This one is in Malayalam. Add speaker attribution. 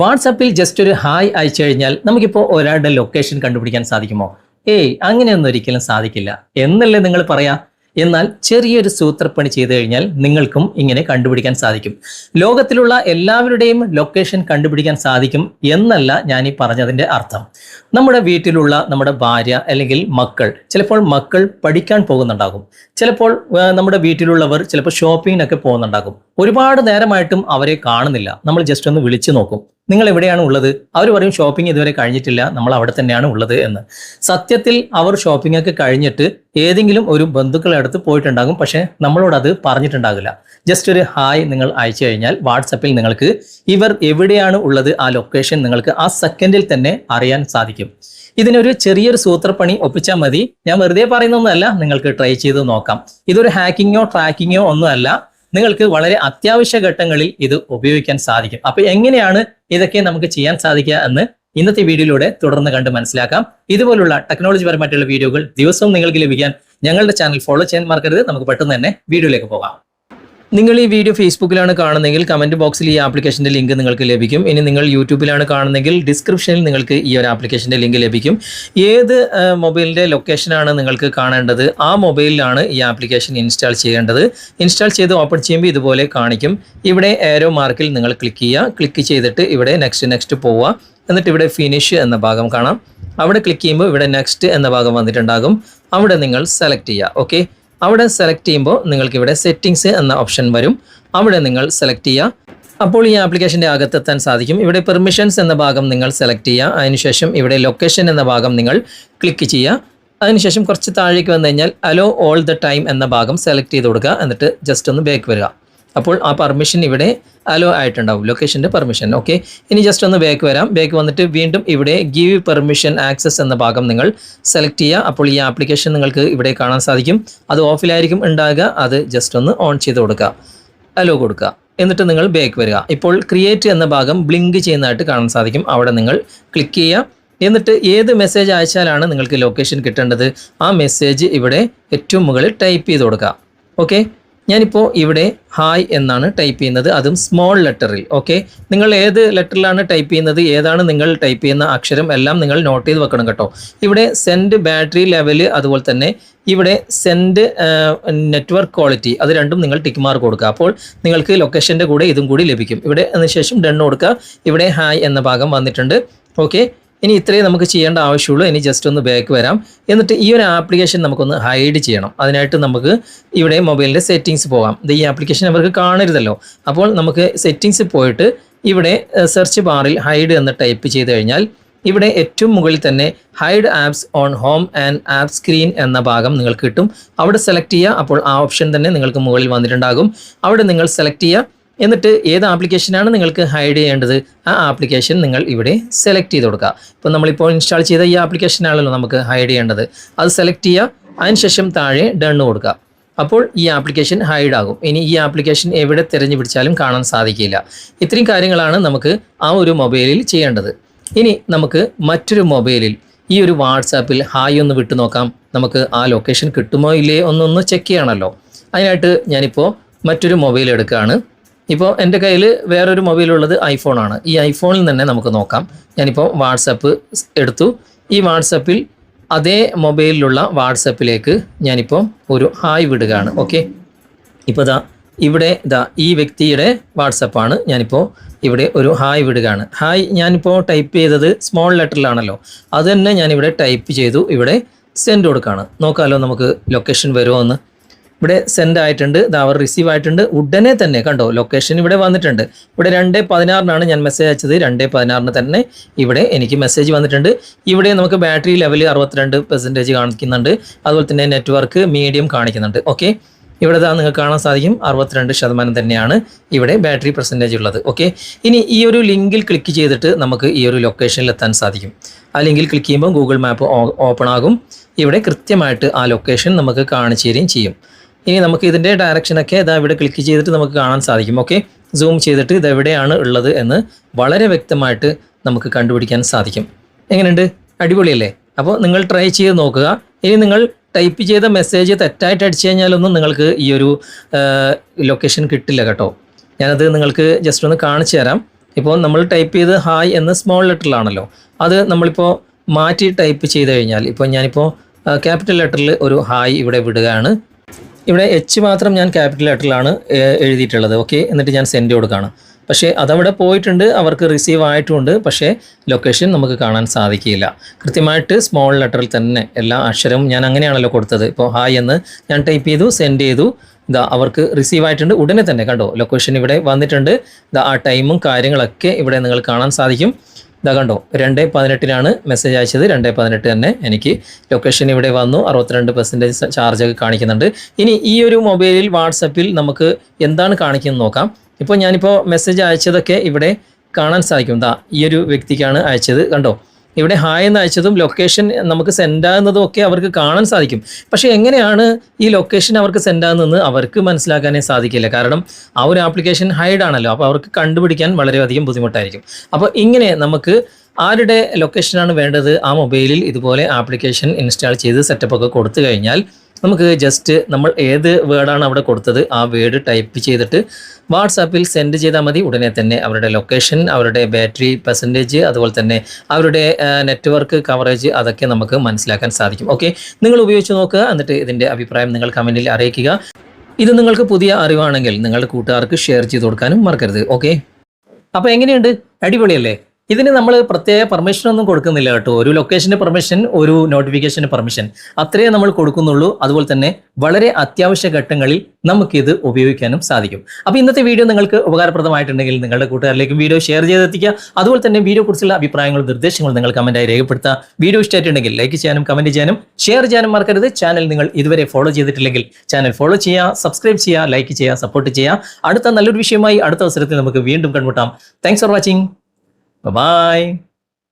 Speaker 1: വാട്സാപ്പിൽ ജസ്റ്റ് ഒരു ഹായ് അയച്ചു കഴിഞ്ഞാൽ നമുക്കിപ്പോൾ ഒരാളുടെ ലൊക്കേഷൻ കണ്ടുപിടിക്കാൻ സാധിക്കുമോ? ഏയ് അങ്ങനെയൊന്നും ഒരിക്കലും സാധിക്കില്ല. എന്നല്ലേ നിങ്ങൾ പറയാ? എന്നാൽ ചെറിയൊരു സൂത്രപ്പണി ചെയ്തു കഴിഞ്ഞാൽ നിങ്ങൾക്കും ഇങ്ങനെ കണ്ടുപിടിക്കാൻ സാധിക്കും. ലോകത്തിലുള്ള എല്ലാവരുടെയും ലൊക്കേഷൻ കണ്ടുപിടിക്കാൻ സാധിക്കും എന്നല്ല ഞാൻ ഈ പറഞ്ഞതിന്റെ അർത്ഥം. നമ്മുടെ വീട്ടിലുള്ള നമ്മുടെ ഭാര്യ അല്ലെങ്കിൽ മക്കൾ ചിലപ്പോൾ മക്കൾ പഠിക്കാൻ പോകുന്നുണ്ടാകും. ചിലപ്പോൾ നമ്മുടെ വീട്ടിലുള്ളവർ ചിലപ്പോൾ ഷോപ്പിങ്ങിനൊക്കെ പോകുന്നുണ്ടാകും. ഒരുപാട് നേരമായിട്ടും അവരെ കാണുന്നില്ല. നമ്മൾ ജസ്റ്റ് ഒന്ന് വിളിച്ചു നോക്കും. നിങ്ങൾ എവിടെയാണ് ഉള്ളത്? അവർ പറയും ഷോപ്പിംഗ് ഇതുവരെ കഴിഞ്ഞിട്ടില്ല. നമ്മൾ അവിടെ തന്നെയാണ് ഉള്ളത് എന്ന്. സത്യത്തിൽ അവർ ഷോപ്പിംഗ് ഒക്കെ കഴിഞ്ഞിട്ട് ഏതെങ്കിലും ഒരു ബന്ധുക്കളുടെ അടുത്ത് പോയിട്ടുണ്ടാകും. പക്ഷേ നമ്മളോട് അത് പറഞ്ഞിട്ടുണ്ടാകില്ല. ജസ്റ്റ് ഒരു ഹായ് നിങ്ങൾ അയച്ചു കഴിഞ്ഞാൽ വാട്സപ്പിൽ നിങ്ങൾക്ക് ഇവർ എവിടെയാണ് ഉള്ളത് ആ ലൊക്കേഷൻ നിങ്ങൾക്ക് ആ സെക്കൻഡിൽ തന്നെ അറിയാൻ സാധിക്കും. ഇതിനൊരു ചെറിയൊരു സൂത്രപ്പണി ഒപ്പിച്ചാൽ മതി. ഞാൻ വെറുതെ പറയുന്നൊന്നുമല്ല നിങ്ങൾക്ക് ട്രൈ ചെയ്ത് നോക്കാം. ഇതൊരു ഹാക്കിങ്ങോ ട്രാക്കിങ്ങോ ഒന്നുമല്ല. നിങ്ങൾക്ക് വളരെ അത്യാവശ്യ ഘട്ടങ്ങളിൽ ഇത് ഉപയോഗിക്കാൻ സാധിക്കും. അപ്പൊ എങ്ങനെയാണ് ഇതൊക്കെ നമുക്ക് ചെയ്യാൻ സാധിക്കുക എന്ന് ഇന്നത്തെ വീഡിയോയിലൂടെ തുടർന്ന് കണ്ട് മനസ്സിലാക്കാം. ഇതുപോലുള്ള ടെക്നോളജി പരമായിട്ടുള്ള വീഡിയോകൾ ദിവസവും നിങ്ങൾക്ക് ലഭിക്കാൻ ഞങ്ങളുടെ ചാനൽ ഫോളോ ചെയ്യാൻ മറക്കരുത്. നമുക്ക് പെട്ടെന്ന് തന്നെ വീഡിയോയിലേക്ക് പോകാം. നിങ്ങൾ ഈ വീഡിയോ ഫേസ്ബുക്കിലാണ് കാണുന്നതെങ്കിൽ കമന്റ് ബോക്സിൽ ഈ ആപ്ലിക്കേഷന്റെ ലിങ്ക് നിങ്ങൾക്ക് ലഭിക്കും. ഇനി നിങ്ങൾ യൂട്യൂബിലാണ് കാണുന്നതെങ്കിൽ ഡിസ്ക്രിപ്ഷനിൽ നിങ്ങൾക്ക് ഈ ഒരു ആപ്ലിക്കേഷന്റെ ലിങ്ക് ലഭിക്കും. ഏത് മൊബൈലിന്റെ ലൊക്കേഷനാണ് നിങ്ങൾക്ക് കാണേണ്ടത്? ആ മൊബൈലിലാണ് ഈ ആപ്ലിക്കേഷൻ ഇൻസ്റ്റാൾ ചെയ്യേണ്ടത്. ഇൻസ്റ്റാൾ ചെയ്ത് ഓപ്പൺ ചെയ്യുമ്പോൾ ഇതുപോലെ കാണിക്കും. ഇവിടെ ഏരോ മാർക്കിൽ നിങ്ങൾ ക്ലിക്ക് ചെയ്യുക. ക്ലിക്ക് ചെയ്തിട്ട് ഇവിടെ നെക്സ്റ്റ് നെക്സ്റ്റ് പോവുക. എന്നിട്ട് ഇവിടെ ഫിനിഷ് എന്ന ഭാഗം കാണാം. അവിടെ ക്ലിക്ക് ചെയ്യുമ്പോൾ ഇവിടെ നെക്സ്റ്റ് എന്ന ഭാഗം വന്നിട്ടുണ്ടാകും. അവിടെ നിങ്ങൾ സെലക്ട് ചെയ്യുക. ഓക്കെ അവിടെ സെലക്ട് ചെയ്യുമ്പോൾ നിങ്ങൾക്ക് ഇവിടെ സെറ്റിങ്സ് എന്ന ഓപ്ഷൻ വരും. അവിടെ നിങ്ങൾ സെലക്ട് ചെയ്യുക. അപ്പോൾ ഈ ആപ്ലിക്കേഷന്റെ അകത്തെത്താൻ സാധിക്കും. ഇവിടെ പെർമിഷൻസ് എന്ന ഭാഗം നിങ്ങൾ സെലക്ട് ചെയ്യുക. അതിനുശേഷം ഇവിടെ ലൊക്കേഷൻ എന്ന ഭാഗം നിങ്ങൾ ക്ലിക്ക് ചെയ്യുക. അതിനുശേഷം കുറച്ച് താഴേക്ക് വന്നു കഴിഞ്ഞാൽ അലോ ഓൾ ദ ടൈം എന്ന ഭാഗം സെലക്ട് ചെയ്ത് കൊടുക്കുക. എന്നിട്ട് ജസ്റ്റ് ഒന്ന് ബാക്ക് വരിക. അപ്പോൾ ആ പെർമിഷൻ ഇവിടെ അലോ ആയിട്ടുണ്ടാവും. ലൊക്കേഷന്റെ പെർമിഷൻ ഓക്കെ ഇനി ജസ്റ്റ് ഒന്ന് ബാക്ക് വരാം. ബാക്ക് വന്നിട്ട് വീണ്ടും ഇവിടെ ഗീവ് പെർമിഷൻ ആക്സസ് എന്ന ഭാഗം നിങ്ങൾ സെലക്ട് ചെയ്യുക. അപ്പോൾ ഈ ആപ്ലിക്കേഷൻ നിങ്ങൾക്ക് ഇവിടെ കാണാൻ സാധിക്കും. അത് ഓഫിലായിരിക്കും ഉണ്ടാകുക. അത് ജസ്റ്റ് ഒന്ന് ഓൺ ചെയ്ത് കൊടുക്കുക. അലോ കൊടുക്കുക. എന്നിട്ട് നിങ്ങൾ ബാക്ക് വരിക. ഇപ്പോൾ ക്രിയേറ്റ് എന്ന ഭാഗം ബ്ലിങ്ക് ചെയ്യുന്നതായിട്ട് കാണാൻ സാധിക്കും. അവിടെ നിങ്ങൾ ക്ലിക്ക് ചെയ്യുക. എന്നിട്ട് ഏത് മെസ്സേജ് അയച്ചാലാണ് നിങ്ങൾക്ക് ലൊക്കേഷൻ കിട്ടേണ്ടത്? ആ മെസ്സേജ് ഇവിടെ ഏറ്റവും മുകളിൽ ടൈപ്പ് ചെയ്ത് കൊടുക്കുക. ഓക്കെ ഞാനിപ്പോൾ ഇവിടെ ഹായ് എന്നാണ് ടൈപ്പ് ചെയ്യുന്നത്. അതും സ്മോൾ ലെറ്ററിൽ ഓക്കെ നിങ്ങൾ ഏത് ലെറ്ററിലാണ് ടൈപ്പ് ചെയ്യുന്നത്? ഏതാണ് നിങ്ങൾ ടൈപ്പ് ചെയ്യുന്ന അക്ഷരം? എല്ലാം നിങ്ങൾ നോട്ട് ചെയ്ത് വെക്കണം കേട്ടോ. ഇവിടെ സെൻഡ് ബാറ്ററി ലെവൽ അതുപോലെ തന്നെ ഇവിടെ സെൻഡ് നെറ്റ്വർക്ക് ക്വാളിറ്റി അത് രണ്ടും നിങ്ങൾ ടിക്ക് മാർക്ക് കൊടുക്കുക. അപ്പോൾ നിങ്ങൾക്ക് ലൊക്കേഷന്റെ കൂടെ ഇതും കൂടി ലഭിക്കും. ഇവിടെ അതിനുശേഷം ഡൺ കൊടുക്കുക. ഇവിടെ ഹായ് എന്ന ഭാഗം വന്നിട്ടുണ്ട്. ഓക്കെ ഇനി ഇത്രയും നമുക്ക് ചെയ്യേണ്ട ആവശ്യമുള്ളൂ. ഇനി ജസ്റ്റ് ഒന്ന് ബാക്ക് വരാം. എന്നിട്ട് ഈ ഒരു ആപ്ലിക്കേഷൻ നമുക്കൊന്ന് ഹൈഡ് ചെയ്യണം. അതിനായിട്ട് നമുക്ക് ഇവിടെ മൊബൈലിന്റെ സെറ്റിങ്സ് പോകാം. ഇത് ഈ ആപ്ലിക്കേഷൻ അവർക്ക് കാണരുതല്ലോ. അപ്പോൾ നമുക്ക് സെറ്റിങ്സ് പോയിട്ട് ഇവിടെ സെർച്ച് ബാറിൽ ഹൈഡ് എന്ന് ടൈപ്പ് ചെയ്ത് കഴിഞ്ഞാൽ ഇവിടെ ഏറ്റവും മുകളിൽ തന്നെ hide apps on home and app screen എന്ന ഭാഗം നിങ്ങൾക്ക് കിട്ടും. അവിടെ സെലക്ട് ചെയ്യുക. അപ്പോൾ ആ ഓപ്ഷൻ തന്നെ നിങ്ങൾക്ക് മുകളിൽ വന്നിട്ടുണ്ടാകും. അവിടെ നിങ്ങൾ സെലക്ട് ചെയ്യുക. എന്നിട്ട് ഏത് ആപ്ലിക്കേഷനാണ് നിങ്ങൾക്ക് ഹൈഡ് ചെയ്യേണ്ടത്? ആ ആപ്ലിക്കേഷൻ നിങ്ങൾ ഇവിടെ സെലക്ട് ചെയ്ത് കൊടുക്കുക. ഇപ്പോൾ നമ്മളിപ്പോൾ ഇൻസ്റ്റാൾ ചെയ്ത ഈ ആപ്ലിക്കേഷനാണല്ലോ നമുക്ക് ഹൈഡ് ചെയ്യേണ്ടത്. അത് സെലക്ട് ചെയ്യുക അതിനുശേഷം താഴെ ഡണ്ണ് കൊടുക്കുക. അപ്പോൾ ഈ ആപ്ലിക്കേഷൻ ഹൈഡ് ആകും. ഇനി ഈ ആപ്ലിക്കേഷൻ എവിടെ തിരഞ്ഞു പിടിച്ചാലും കാണാൻ സാധിക്കില്ല. ഇത്രയും കാര്യങ്ങളാണ് നമുക്ക് ആ ഒരു മൊബൈലിൽ ചെയ്യേണ്ടത്. ഇനി നമുക്ക് മറ്റൊരു മൊബൈലിൽ ഈ ഒരു വാട്സാപ്പിൽ ഹായ് ഒന്ന് വിട്ടു നോക്കാം. നമുക്ക് ആ ലൊക്കേഷൻ കിട്ടുമോ ഇല്ലേ ഒന്നൊന്ന് ചെക്ക് ചെയ്യണമല്ലോ. അതിനായിട്ട് ഞാനിപ്പോൾ മറ്റൊരു മൊബൈൽ എടുക്കുകയാണ്. ഇപ്പോൾ എന്റെ കയ്യിൽ വേറൊരു മൊബൈലുള്ളത് ഐഫോണാണ് ഈ ഐഫോണിൽ തന്നെ നമുക്ക് നോക്കാം. ഞാനിപ്പോൾ വാട്സപ്പ് എടുത്തു. ഈ വാട്സപ്പിൽ അതേ മൊബൈലിലുള്ള വാട്സപ്പിലേക്ക് ഞാനിപ്പോൾ ഒരു ഹായ് വിടുകയാണ്. ഓക്കെ ഇപ്പോൾ ദാ ഇവിടെ ദാ ഈ വ്യക്തിയുടെ വാട്സപ്പാണ് ഞാനിപ്പോൾ ഇവിടെ ഒരു ഹായ് വിടുകയാണ്. ഹായ് ഞാനിപ്പോൾ ടൈപ്പ് ചെയ്തത് സ്മോൾ ലെറ്ററിലാണല്ലോ അത് തന്നെ ഞാനിവിടെ ടൈപ്പ് ചെയ്തു ഇവിടെ സെൻഡ് കൊടുക്കുകയാണ്. നോക്കാമല്ലോ നമുക്ക് ലൊക്കേഷൻ വരുമോ എന്ന്. ഇവിടെ സെൻഡ് ആയിട്ടുണ്ട്. അവർ റിസീവ് ആയിട്ടുണ്ട്. ഉടനെ തന്നെ കണ്ടോ ലൊക്കേഷൻ ഇവിടെ വന്നിട്ടുണ്ട്. ഇവിടെ രണ്ട് പതിനാറിനാണ് ഞാൻ മെസ്സേജ് അയച്ചത്. രണ്ട് പതിനാറിന് തന്നെ ഇവിടെ എനിക്ക് മെസ്സേജ് വന്നിട്ടുണ്ട്. ഇവിടെ നമുക്ക് ബാറ്ററി ലെവൽ അറുപത്തിരണ്ട് പെർസെന്റേജ് കാണിക്കുന്നുണ്ട്. അതുപോലെ തന്നെ നെറ്റ്വർക്ക് മീഡിയം കാണിക്കുന്നുണ്ട്. ഓക്കെ ഇവിടെ ദാ നിങ്ങൾക്ക് കാണാൻ സാധിക്കും. അറുപത്തിരണ്ട് ശതമാനം തന്നെയാണ് ഇവിടെ ബാറ്ററി പെർസെന്റേജ് ഉള്ളത്. ഓക്കെ ഇനി ഈ ഒരു ലിങ്കിൽ ക്ലിക്ക് ചെയ്തിട്ട് നമുക്ക് ഈ ഒരു ലൊക്കേഷനിൽ എത്താൻ സാധിക്കും. ആ ലിങ്കിൽ ക്ലിക്ക് ചെയ്യുമ്പോൾ ഗൂഗിൾ മാപ്പ് ഓപ്പൺ ആകും. ഇവിടെ കൃത്യമായിട്ട് ആ ലൊക്കേഷൻ നമുക്ക് കാണിച്ചു തരികയും ചെയ്യും. ഇനി നമുക്ക് ഇതിന്റെ ഡയറക്ഷനൊക്കെ ഇതാ ഇവിടെ ക്ലിക്ക് ചെയ്തിട്ട് നമുക്ക് കാണാൻ സാധിക്കും. ഓക്കെ സൂം ചെയ്തിട്ട് ഇതെവിടെയാണ് ഉള്ളത് എന്ന് വളരെ വ്യക്തമായിട്ട് നമുക്ക് കണ്ടുപിടിക്കാൻ സാധിക്കും. എങ്ങനെയുണ്ട്? അടിപൊളിയല്ലേ? അപ്പോൾ നിങ്ങൾ ട്രൈ ചെയ്ത് നോക്കുക. ഇനി നിങ്ങൾ ടൈപ്പ് ചെയ്ത മെസ്സേജ് തെറ്റായിട്ട് അടിച്ചു കഴിഞ്ഞാലൊന്നും നിങ്ങൾക്ക് ഈ ഒരു ലൊക്കേഷൻ കിട്ടില്ല കേട്ടോ. ഞാനത് നിങ്ങൾക്ക് ജസ്റ്റ് ഒന്ന് കാണിച്ചു തരാം. ഇപ്പോൾ നമ്മൾ ടൈപ്പ് ചെയ്ത് ഹായ് എന്ന് സ്മോൾ ലെറ്ററിലാണല്ലോ അത് നമ്മളിപ്പോൾ മാറ്റി ടൈപ്പ് ചെയ്ത് കഴിഞ്ഞാൽ ഇപ്പോൾ ഞാനിപ്പോൾ ക്യാപിറ്റൽ ലെറ്ററിൽ ഒരു ഹായ് ഇവിടെ വിടുകയാണ്. ഇവിടെ എച്ച് മാത്രം ഞാൻ ക്യാപിറ്റൽ ലെറ്ററിലാണ് എഴുതിയിട്ടുള്ളത്. ഓക്കെ എന്നിട്ട് ഞാൻ സെൻഡ് കൊടുക്കുകയാണ്. പക്ഷേ അതവിടെ പോയിട്ടുണ്ട്. അവർക്ക് റിസീവ് ആയിട്ടുമുണ്ട് പക്ഷേ ലൊക്കേഷൻ നമുക്ക് കാണാൻ സാധിക്കില്ല കൃത്യമായിട്ട് സ്മോൾ ലെറ്ററിൽ തന്നെ എല്ലാ അക്ഷരവും ഞാൻ അങ്ങനെയാണല്ലോ കൊടുത്തത്. ഇപ്പോൾ ഹായ് എന്ന് ഞാൻ ടൈപ്പ് ചെയ്തു സെൻഡ് ചെയ്തു. ഇതാ അവർക്ക് റിസീവ് ആയിട്ടുണ്ട്. ഉടനെ തന്നെ കണ്ടോ? ലൊക്കേഷൻ ഇവിടെ വന്നിട്ടുണ്ട്. ഇതാ ആ ടൈമും കാര്യങ്ങളൊക്കെ ഇവിടെ നിങ്ങൾ കാണാൻ സാധിക്കും. ഇതാ കണ്ടോ രണ്ട് പതിനെട്ടിനാണ് മെസ്സേജ് അയച്ചത്. രണ്ട് പതിനെട്ട് തന്നെ എനിക്ക് ലൊക്കേഷൻ ഇവിടെ വന്നു. അറുപത്തിരണ്ട് പെർസെന്റേജ് ചാർജ് ഒക്കെ കാണിക്കുന്നുണ്ട്. ഇനി ഈ ഒരു മൊബൈലിൽ വാട്സപ്പിൽ നമുക്ക് എന്താണ് കാണിക്കുന്നത് നോക്കാം. ഇപ്പോൾ ഞാനിപ്പോൾ മെസ്സേജ് അയച്ചതൊക്കെ ഇവിടെ കാണാൻ സാധിക്കും. ദാ ഈ ഒരു വ്യക്തിക്കാണ് അയച്ചത്. കണ്ടോ ഇവിടെ ഹായ് എന്ന് അയച്ചതും ലൊക്കേഷൻ നമുക്ക് സെൻഡ് ആകുന്നതും ഒക്കെ അവർക്ക് കാണാൻ സാധിക്കും. പക്ഷേ എങ്ങനെയാണ് ഈ ലൊക്കേഷൻ അവർക്ക് സെൻഡ് ആകുന്നതെന്ന് അവർക്ക് മനസ്സിലാക്കാനേ സാധിക്കില്ല. കാരണം ആ ഒരു ആപ്ലിക്കേഷൻ ഹൈഡ് ആണല്ലോ. അപ്പോൾ അവർക്ക് കണ്ടുപിടിക്കാൻ വളരെയധികം ബുദ്ധിമുട്ടായിരിക്കും. അപ്പോൾ ഇങ്ങനെ നമുക്ക് ആരുടെ ലൊക്കേഷനാണ് വേണ്ടത്? ആ മൊബൈലിൽ ഇതുപോലെ ആപ്ലിക്കേഷൻ ഇൻസ്റ്റാൾ ചെയ്ത് സെറ്റപ്പ് ഒക്കെ കൊടുത്തു കഴിഞ്ഞാൽ നമുക്ക് ജസ്റ്റ് നമ്മൾ ഏത് വേർഡാണ് അവിടെ കൊടുത്തത് ആ വേർഡ് ടൈപ്പ് ചെയ്തിട്ട് വാട്സാപ്പിൽ സെൻഡ് ചെയ്താൽ മതി. ഉടനെ തന്നെ അവരുടെ ലൊക്കേഷൻ അവരുടെ ബാറ്ററി പെർസെന്റേജ് അതുപോലെ തന്നെ അവരുടെ നെറ്റ്വർക്ക് കവറേജ് അതൊക്കെ നമുക്ക് മനസ്സിലാക്കാൻ സാധിക്കും. ഓക്കെ നിങ്ങൾ ഉപയോഗിച്ച് നോക്കുക. എന്നിട്ട് ഇതിന്റെ അഭിപ്രായം നിങ്ങൾ കമന്റിൽ അറിയിക്കുക. ഇത് നിങ്ങൾക്ക് പുതിയ അറിവാണെങ്കിൽ നിങ്ങളുടെ കൂട്ടുകാർക്ക് ഷെയർ ചെയ്ത് കൊടുക്കാനും മറക്കരുത്. ഓക്കെ അപ്പോൾ എങ്ങനെയുണ്ട്? അടിപൊളിയല്ലേ? ഇതിന് നമ്മൾ പ്രത്യേക പെർമിഷൻ ഒന്നും കൊടുക്കുന്നില്ല കേട്ടോ. ഒരു ലൊക്കേഷന്റെ പെർമിഷൻ ഒരു നോട്ടിഫിക്കേഷന് പെർമിഷൻ അത്രയേ നമ്മൾ കൊടുക്കുന്നുള്ളൂ. അതുപോലെ തന്നെ വളരെ അത്യാവശ്യ ഘട്ടങ്ങളിൽ നമുക്കിത് ഉപയോഗിക്കാനും സാധിക്കും. അപ്പോൾ ഇന്നത്തെ വീഡിയോ നിങ്ങൾക്ക് ഉപകാരപ്രദമായിട്ടുണ്ടെങ്കിൽ നിങ്ങളുടെ കൂട്ടുകാരിലേക്കും വീഡിയോ ഷെയർ ചെയ്തെത്തിക്കുക. അതുപോലെ തന്നെ വീഡിയോ കുറിച്ചുള്ള അഭിപ്രായങ്ങളും നിർദ്ദേശങ്ങളും നിങ്ങൾ കമന്റായി രേഖപ്പെടുത്തുക. വീഡിയോ ഇഷ്ടമായിട്ടുണ്ടെങ്കിൽ ലൈക്ക് ചെയ്യാനും കമന്റ് ചെയ്യാനും ഷെയർ ചെയ്യാനും മറക്കരുത്. ചാനൽ നിങ്ങൾ ഇതുവരെ ഫോളോ ചെയ്തിട്ടില്ലെങ്കിൽ ചാനൽ ഫോളോ ചെയ്യുക സബ്സ്ക്രൈബ് ചെയ്യുക ലൈക്ക് ചെയ്യുക സപ്പോർട്ട് ചെയ്യുക. അടുത്ത നല്ലൊരു വിഷയമായി അടുത്ത അവസരത്തിൽ നമുക്ക് വീണ്ടും കണ്ടുമുട്ടാം. Thanks for watching Bye-bye.